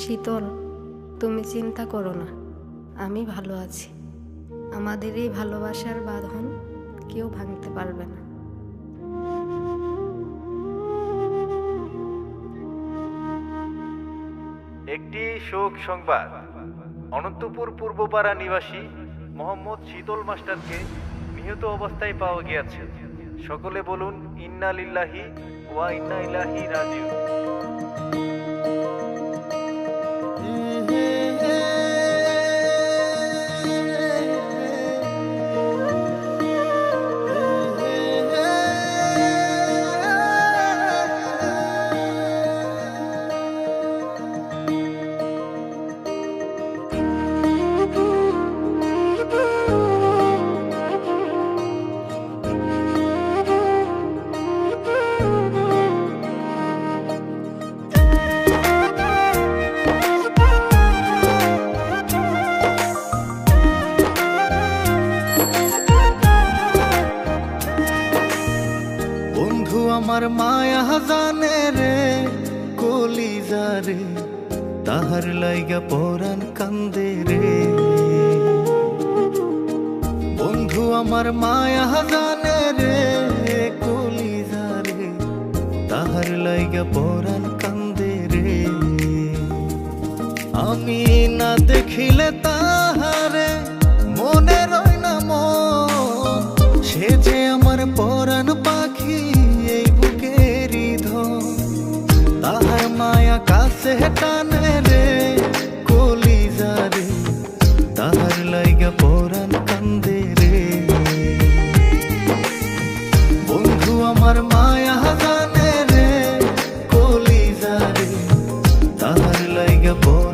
শীতল, তুমি চিন্তা করো না, আমি ভালো আছি। আমাদের এই ভালোবাসার বাঁধন কেউ ভাঙতে পারবে না। একটি শোক সংবাদ। অনন্তপুর পূর্বপাড়া নিবাসী মোহাম্মদ শীতল মাস্টারকে নিহত অবস্থায় পাওয়া গিয়েছে। সকলে বলুন, ইন্না লিল্লাহি ওয়া ইন্না ইলাহি রাজিউ আমার মায়া জানে রে কলিজা রে তাহার লাইগা পরাণ কান্দে রে। বন্ধু আমার মায়া জানে রে কলিজা রে তাহার লাইগা পরাণ কান্দে রে। আমি না দেখিলে তাহারে কাছে টানে রে কলিজা রে তাহার লাইগা পরাণ কান্দে রে। বন্ধু আমার মায়া জানে রে কলিজা রে তাহার লাইগা পরাণ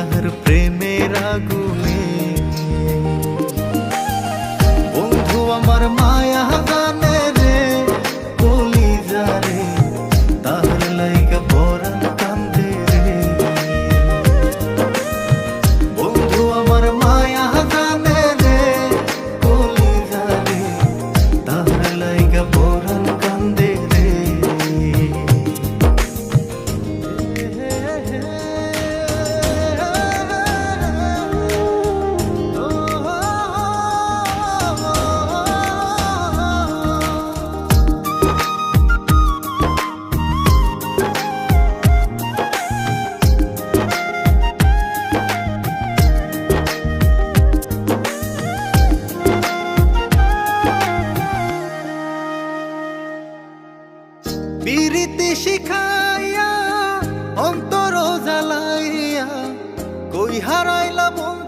তাহার প্রেমের আগুনে বিরীতি শিখাইয়া অন্তর জ্বালাইয়া কই হারাইলা বন্ধু?